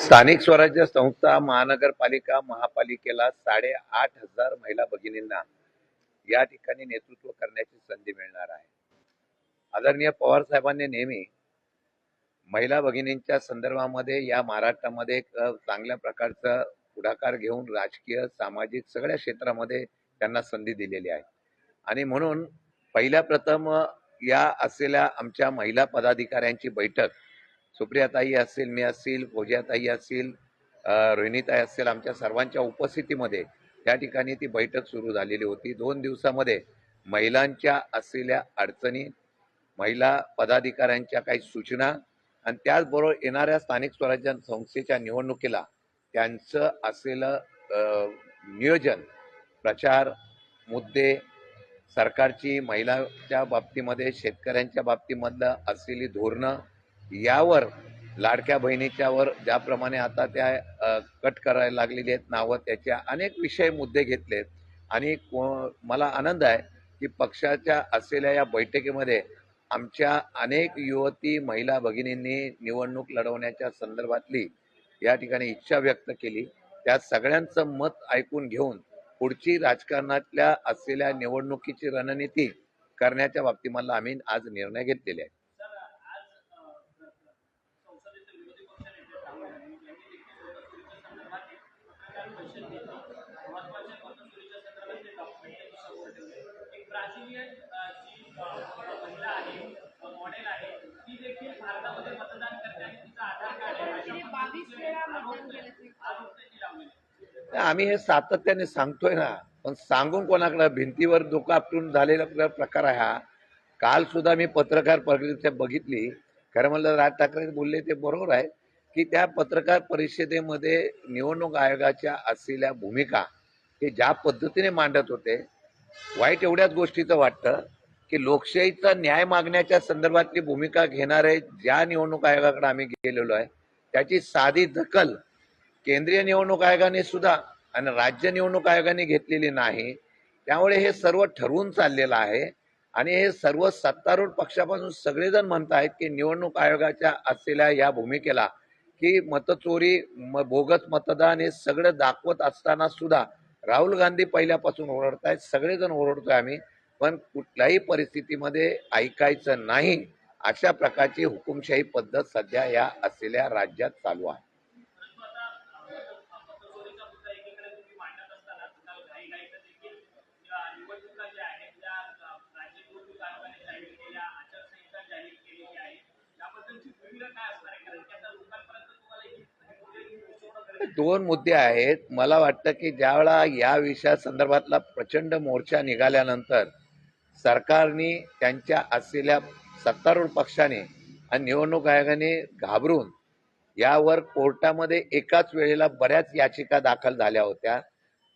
स्थानिक स्वराज्य संस्था महानगरपालिका महापालिकेला साडेआठ हजार महिला भगिनींना या ठिकाणी नेतृत्व करण्याची संधी मिळणार आहे. आदरणीय पवार साहेबांनी नेहमी महिला भगिनींच्या संदर्भामध्ये या महाराष्ट्रामध्ये एक चांगल्या प्रकारचा पुढाकार घेऊन राजकीय सामाजिक सगळ्या क्षेत्रामध्ये त्यांना संधी दिलेली आहे. आणि म्हणून पहिल्या प्रथम या असलेल्या आमच्या महिला पदाधिकाऱ्यांची बैठक सुप्रियाताई असेल मी असतील फौजियाताई असतील रोहिणीताई असेल आमच्या सर्वांच्या उपस्थितीमध्ये त्या ठिकाणी ती बैठक सुरू झालेली होती. दोन दिवसामध्ये महिलांच्या असलेल्या अडचणी महिला पदाधिकाऱ्यांच्या काही सूचना आणि त्याचबरोबर येणाऱ्या स्थानिक स्वराज्य संस्थेच्या निवडणुकीला त्यांचं असलेलं नियोजन प्रचार मुद्दे सरकारची महिलांच्या बाबतीमध्ये शेतकऱ्यांच्या बाबतीमधलं असलेली धोरणं यावर लाडक्या बहिणीच्यावर ज्याप्रमाणे आता त्या कट करायला लागलेली आहेत नावं त्याच्या अनेक विषय मुद्दे घेतलेत. आणि को- मला आनंद आहे की पक्षाच्या असलेल्या या बैठकीमध्ये आमच्या अनेक युवती महिला भगिनींनी निवडणूक लढवण्याच्या संदर्भातली या ठिकाणी इच्छा व्यक्त केली. त्या सगळ्यांचं मत ऐकून घेऊन पुढची राजकारणातल्या असलेल्या निवडणुकीची रणनीती करण्याच्या बाबतीमध्ये आम्ही आज निर्णय घेतलेले आहे संसदेचे विरोधी पक्षनेते राहुल गांधी यांनी देखील मतचोरीच्या संदर्भात एक महत्त्वाच्या मतचोरीच्या संदर्भात ते डॉक्युमेंटरी समोर ठेवले एक ब्राझिलियन अ, जी अ, महिला आहे मॉडेल आहे ती देखील भारतामध्ये मतदान करते आणि तिचं आधार कार्ड आहे अशा तिने बावीस पद्धतीचे वेळा आरोप मतदान केलं त्यांनी- आरोप त्यांनी लावलेले नाही, आम्ही हे सातत्याने सांगतोय ना पण सांगून कोणाकडे भिंतीवर दुखापटून आपटून झालेला प्रकार आहे हा? काल सुद्धा मी पत्रकार परिषद बघितली. खरं म्हणलं राज ठाकरे बोलले ते बरोबर आहे की त्या पत्रकार परिषदेमध्ये निवडणूक आयोगाच्या असलेल्या भूमिका हे ज्या पद्धतीने मांडत होते वाईट एवढ्याच गोष्टीचं वाटतं की लोकशाहीचा न्याय मागण्याच्या संदर्भातली भूमिका घेणारे ज्या निवडणूक आयोगाकडे आम्ही गेलेलो आहे त्याची साधी दखल केंद्रीय निवडणूक आयोगाने सुद्धा आणि राज्य निवडणूक आयोगाने घेतलेली नाही. त्यामुळे हे सर्व ठरवून चाललेलं आहे. आणि हे सर्व सत्तारूढ पक्षापासून सगळेजण म्हणत आहेत की निवडणूक आयोगाच्या असलेल्या या भूमिकेला की मतचोरी म- बोगस मतदान हे सगळं दाखवत असताना सुद्धा राहुल गांधी पहिल्यापासून ओरडत आहेत सगळेजण ओरडतोय आम्ही. पण कुठल्याही परिस्थितीमध्ये ऐकायचं नाही अशा प्रकारची हुकुमशाही पद्धत सध्या या असलेल्या राज्यात चालू आहे. दोन मुद्दे आहेत. मला वाटतं की ज्यावेळा या विषया संदर्भातला प्रचंड मोर्चा निघाल्यानंतर सरकारने त्यांच्या असलेल्या सत्तारूढ पक्षाने आणि निवडणूक आयोगाने घाबरून यावर कोर्टामध्ये एकाच वेळेला बऱ्याच याचिका दाखल झाल्या होत्या.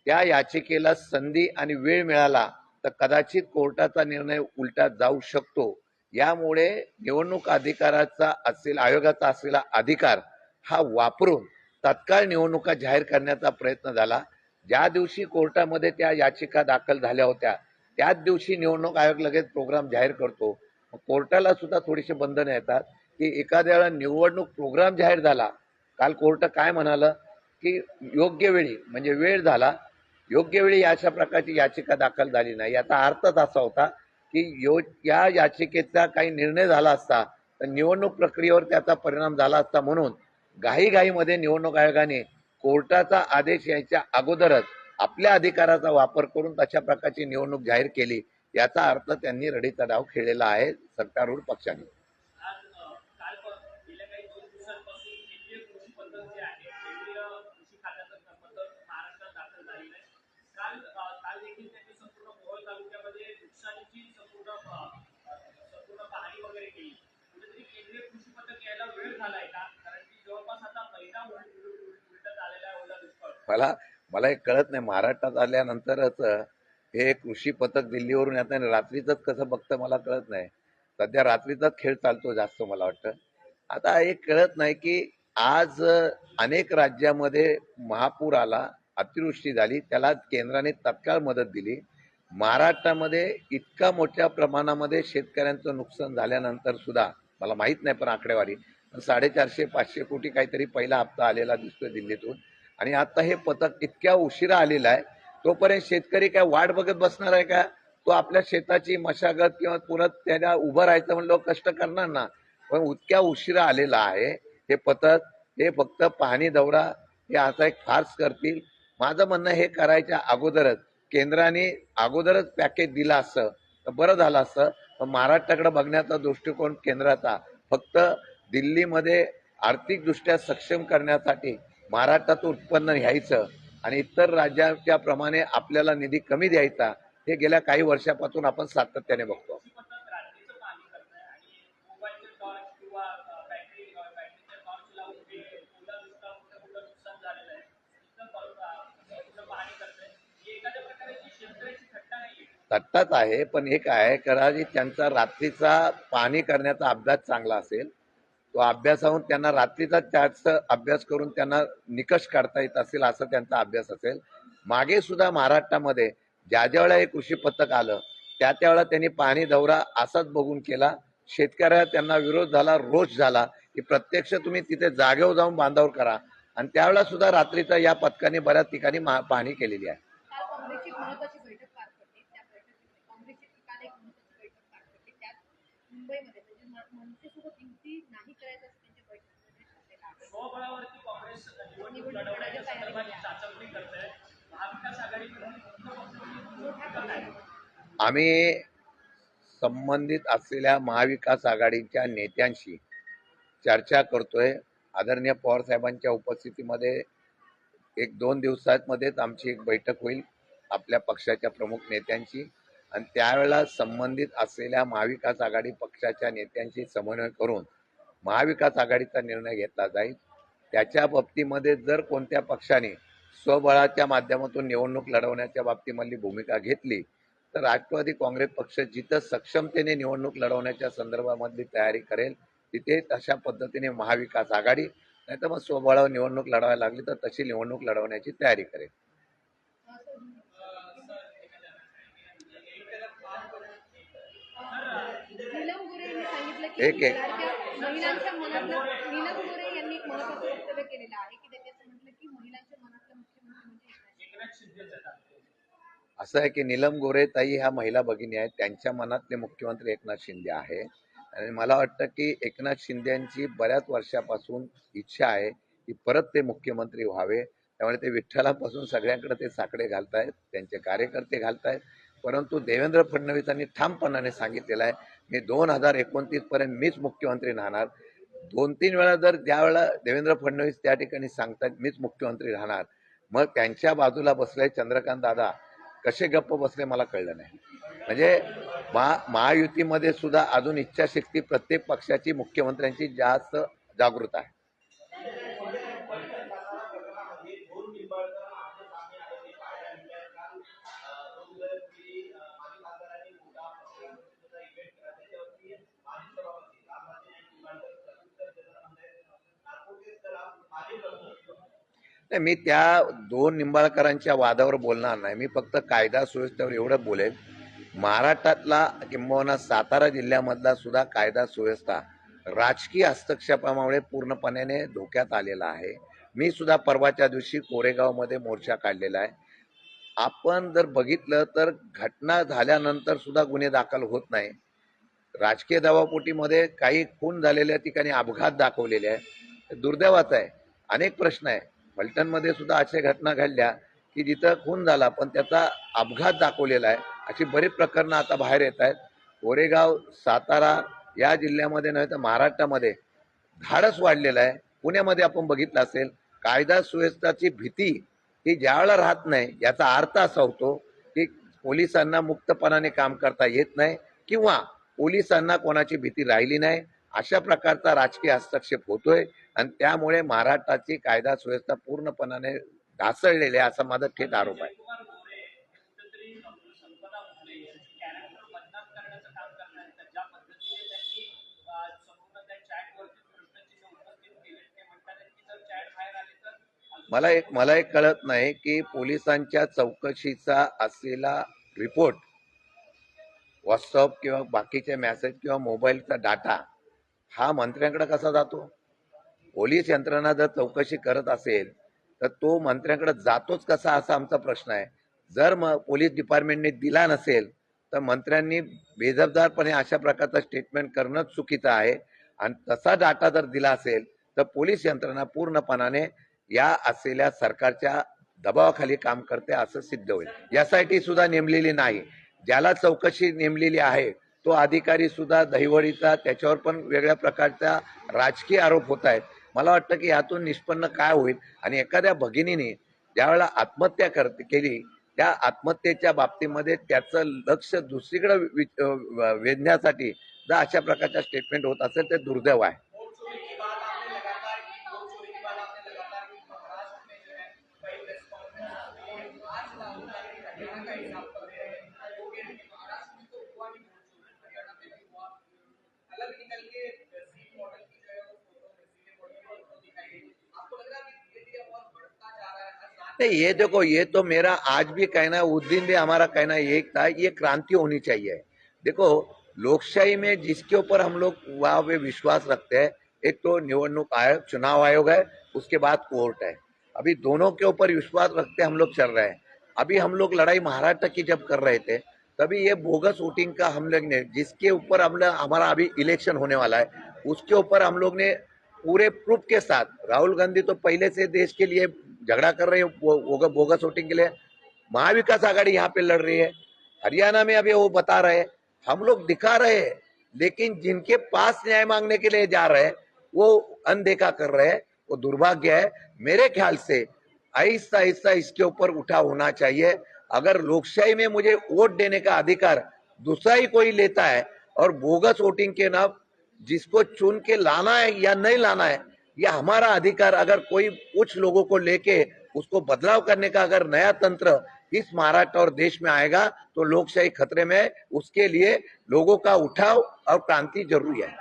त्या याचिकेला संधी आणि वेळ मिळाला तर कदाचित कोर्टाचा निर्णय उलटा जाऊ शकतो. यामुळे निवडणूक अधिकाराचा असेल आयोगाचा असलेला अधिकार हा वापरून तत्काळ निवडणुका जाहीर करण्याचा प्रयत्न झाला. ज्या दिवशी कोर्टामध्ये त्या याचिका दाखल झाल्या होत्या त्याच दिवशी निवडणूक आयोग लगेच प्रोग्राम जाहीर करतो. कोर्टाला सुद्धा थोडीशी बंधनं येतात की एखाद्या वेळा निवडणूक प्रोग्राम जाहीर झाला काल कोर्ट काय म्हणालं की योग्य वेळी म्हणजे वेळ झाला योग्य वेळी अशा प्रकारची याचिका दाखल झाली नाही. याचा अर्थच असा होता की यो या याचिकेचा काही निर्णय झाला असता तर निवडणूक प्रक्रियेवर त्याचा परिणाम झाला असता म्हणून घाईघाईमध्ये निवडणूक आयोगाने कोर्टाचा आदेश यायच्या अगोदरच आपल्या अधिकाराचा वापर करून तशा प्रकारची निवडणूक जाहीर केली. याचा अर्थ त्यांनी रडीचा डाव खेळलेला आहे सत्तारूढ पक्षाने. मला मला हे कळत नाही. महाराष्ट्रात आल्यानंतरच हे कृषी पथक दिल्लीवरून येत नाही रात्रीचंच कसं बघतं मला कळत नाही. सध्या रात्रीचाच खेळ चालतो जास्त मला वाटतं. आता हे कळत नाही की आज अनेक राज्यामध्ये महापूर आला अतिवृष्टी झाली त्याला केंद्राने तत्काळ मदत दिली. महाराष्ट्रामध्ये इतका मोठ्या प्रमाणामध्ये शेतकऱ्यांचं नुकसान झाल्यानंतर सुद्धा मला माहीत नाही पण आकडेवारी साडेचारशे पाचशे कोटी काहीतरी पहिला हप्ता आलेला दिसतोय दिल्लीतून. आणि आता हे पथक इतक्या उशिरा आलेलं आहे तोपर्यंत शेतकरी काय वाट बघत बसणार आहे का? तो आपल्या शेताची मशागत किंवा पुन्हा त्याला उभं राहायचं म्हणलं कष्ट करणार ना. पण इतक्या उशिरा आलेला आहे हे पथक हे फक्त पाहणी दौरा हे आता एक फार्स करतील. माझं म्हणणं हे करायच्या अगोदरच केंद्राने अगोदरच पॅकेज दिलं असतं तर बरं झालं असतं पण महाराष्ट्राकडे बघण्याचा दृष्टिकोन केंद्राचा फक्त दिल्लीमध्ये आर्थिकदृष्ट्या सक्षम करण्यासाठी महाराष्ट्रात उत्पन्न घ्यायचं आणि इतर राज्याच्या प्रमाणे आपल्याला निधी कमी द्यायचा हे गेल्या काही वर्षापासून आपण सातत्याने बघतो. कृषी आहे पण हे काय आहे पण एक कदाचित त्यांचा रात्रीचा पाहणी करण्याचा अभ्यास चांगला असेल तो अभ्यासाहून त्यांना रात्रीचा जास्त अभ्यास करून त्यांना निकष काढता येत असेल असं त्यांचा अभ्यास असेल. मागे सुद्धा महाराष्ट्रामध्ये ज्या ज्या वेळा हे कृषी पथक आलं त्या त्यावेळा त्यांनी पाणी दौरा असाच बघून केला. शेतकऱ्या त्यांना विरोध झाला रोष झाला की प्रत्यक्ष तुम्ही तिथे जागेवर जाऊन बांधावर करा. आणि त्यावेळेला सुद्धा रात्रीचा या पथकाने बऱ्याच ठिकाणी पाहणी केलेली आहे. स्वबळावरती काँग्रेस निवडणूक लढवण्याच्या संदर्भात चाचपणी करत आहे महाविकास आघाडीकडून आम्ही संबंधित असलेल्या महाविकास आघाडीच्या नेत्यांशी चर्चा करतोय. आदरणीय पवार साहेबांच्या उपस्थितीमध्ये एक दोन दिवसांमध्येच आमची एक बैठक होईल आपल्या पक्षाच्या प्रमुख नेत्यांची आणि त्यावेळेला संबंधित असलेल्या महाविकास आघाडी पक्षाच्या नेत्यांशी समन्वय करून महाविकास आघाडीचा निर्णय घेतला जाईल त्याच्या बाबतीमध्ये जर कोणत्या पक्षाने स्वबळाच्या माध्यमातून निवडणूक लढवण्याच्या बाबतीमधली भूमिका घेतली तर राष्ट्रवादी काँग्रेस पक्ष जिथं सक्षमतेने निवडणूक लढवण्याच्या संदर्भामधली तयारी करेल तिथे तशा पद्धतीने महाविकास आघाडी नाही तर मग स्वबळावर निवडणूक लढवायला लागली तर तशी निवडणूक लढवण्याची तयारी करेल एक- एक. महिलांच्या मनातलं नीलम गोरे यांनी एक महत्वाचं वक्तव्य केलेलं आहे की त्यांनी असं म्हटलं की महिलांच्या मनातलं मुख्यमंत्री म्हणजे एकनाथ असं आहे की नीलम गोरे ताई ह्या महिला भगिनी आहेत त्यांच्या मनातले मुख्यमंत्री एकनाथ शिंदे आहे. आणि मला वाटतं की एकनाथ शिंदेची बऱ्याच वर्षापासून इच्छा आहे की परत ते मुख्यमंत्री व्हावे. त्यामुळे ते विठ्ठलापासून सगळ्यांकडे ते साकडे घालतायत त्यांचे कार्यकर्ते घालतायत. परंतु देवेंद्र फडणवीसांनी ठामपणाने सांगितलेलं आहे मी दोन हजार एकोणतीस पर्यंत मीच मुख्यमंत्री राहणार. दोन तीन वेळा जर ज्यावेळा देवेंद्र फडणवीस त्या ठिकाणी सांगतात मीच मुख्यमंत्री राहणार. मग त्यांच्या बाजूला बसले चंद्रकांत दादा कसे गप्प बसले मला कळलं नाही. म्हणजे महा महायुतीमध्ये सुद्धा अजून इच्छाशक्ती प्रत्येक पक्षाची मुख्यमंत्र्यांची जास्त जागृत आहे. नाही मी त्या दोन निंबाळकरांच्या वादावर बोलणार नाही. मी फक्त कायदा सुव्यवस्थेवर एवढं बोलेल महाराष्ट्रातला किंबहुना सातारा जिल्ह्यामधला सुद्धा कायदा सुव्यवस्था राजकीय हस्तक्षेपामुळे पूर्णपणे धोक्यात आलेला आहे. मी सुद्धा परवाच्या दिवशी कोरेगावमध्ये मोर्चा काढलेला आहे. आपण जर बघितलं तर घटना झाल्यानंतर सुद्धा गुन्हे दाखल होत नाही. राजकीय दवापोटीमध्ये काही खून झालेल्या ठिकाणी अपघात दाखवलेले आहे. दुर्दैवाचं आहे. अनेक प्रश्न आहे. फलटणमध्ये सुद्धा अशा घटना घडल्या की जिथं खून झाला पण त्याचा अपघात दाखवलेला आहे. अशी बरीच प्रकरणं आता बाहेर येत आहेत. कोरेगाव सातारा या जिल्ह्यामध्ये नव्हे तर महाराष्ट्रामध्ये धाडस वाढलेलं आहे. पुण्यामध्ये आपण बघितलं असेल कायदा सुव्यवस्थाची भीती ही ज्यावेळेला राहत नाही याचा अर्थ असा होतो की पोलिसांना मुक्तपणाने काम करता येत नाही किंवा पोलिसांना कोणाची भीती राहिली नाही. अशा प्रकारचा राजकीय हस्तक्षेप होतोय आणि त्यामुळे महाराष्ट्राची कायदा सुव्यवस्था पूर्णपणाने ढासळलेली आहे असा माझा थेट आरोप आहे. मला एक मला एक कळत नाही की पोलिसांच्या चौकशीचा असलेला रिपोर्ट व्हॉट्सअप किंवा बाकीचे मेसेज किंवा मोबाईलचा डाटा हा मंत्र्यांकडे कसा जातो? पोलीस यंत्रणा जर चौकशी करत असेल तर तो मंत्र्यांकडे जातोच कसा असा आमचा प्रश्न आहे. जर म पोलीस डिपार्टमेंटने दिला नसेल तर मंत्र्यांनी बेजबदारपणे अशा प्रकारचं स्टेटमेंट करणं चुकीचं आहे. आणि तसा डाटा जर दिला असेल तर पोलीस यंत्रणा पूर्णपणाने या असलेल्या सरकारच्या दबावाखाली काम करते असं सिद्ध होईल. यासाठी सुद्धा नेमलेली नाही. ज्याला चौकशी नेमलेली आहे तो अधिकारी सुद्धा दहिवडीचा त्याच्यावर पण वेगळ्या प्रकारचा राजकीय आरोप होत आहेत. मला वाटतं की यातून निष्पन्न काय होईल? आणि एखाद्या भगिनीने ज्यावेळेला आत्महत्या कर केली त्या आत्महत्येच्या बाबतीमध्ये त्याचं लक्ष दुसरीकडे वि- वेधण्यासाठी जर अशा प्रकारच्या स्टेटमेंट होत असेल ते दुर्दैव आहे. नहीं, ये देखो, ये तो मेरा आज भी कहना है, उस दिन भी हमारा कहना एक था, ये क्रांति होनी चाहिए। देखो, लोकशाही में जिसके ऊपर हम लोग वहाँ पे विश्वास रखते हैं, एक तो निवडणूक आयोग चुनाव आयोग है, उसके बाद कोर्ट है। अभी दोनों के ऊपर विश्वास रखते हम लोग चल रहे हैं। अभी हम लोग लड़ाई महाराष्ट्र की जब कर रहे थे, तभी ये बोगस वोटिंग का हम लोग ने, जिसके ऊपर हम लोग, हमारा अभी इलेक्शन होने वाला है, उसके ऊपर हम लोग ने पूरे प्रूफ के साथ। राहुल गांधी तो पहले से देश के लिए झगड़ा कर रहे हैं बोगस वोटिंग के लिए। महाविकास आघाड़ी यहाँ पे लड़ रही है। हरियाणा में अभी वो बता रहे हम लोग दिखा रहे हैं, लेकिन जिनके पास न्याय मांगने के लिए जा रहे हैं, वो अनदेखा कर रहे हैं, वो दुर्भाग्य है। मेरे ख्याल से आहिस्ता आहिस्ता इसके ऊपर उठा होना चाहिए। अगर लोकशाही में मुझे वोट देने का अधिकार दूसरा ही कोई लेता है और बोगस वोटिंग के नाम जिसको चुन के लाना है या नहीं लाना है यह हमारा अधिकार। अगर कोई कुछ लोगों को लेके उसको बदलाव करने का अगर नया तंत्र इस महाराष्ट्र और देश में आएगा तो लोकशाही खतरे में उसके लिए लोगों का उठाव और क्रांति ज़रूरी है।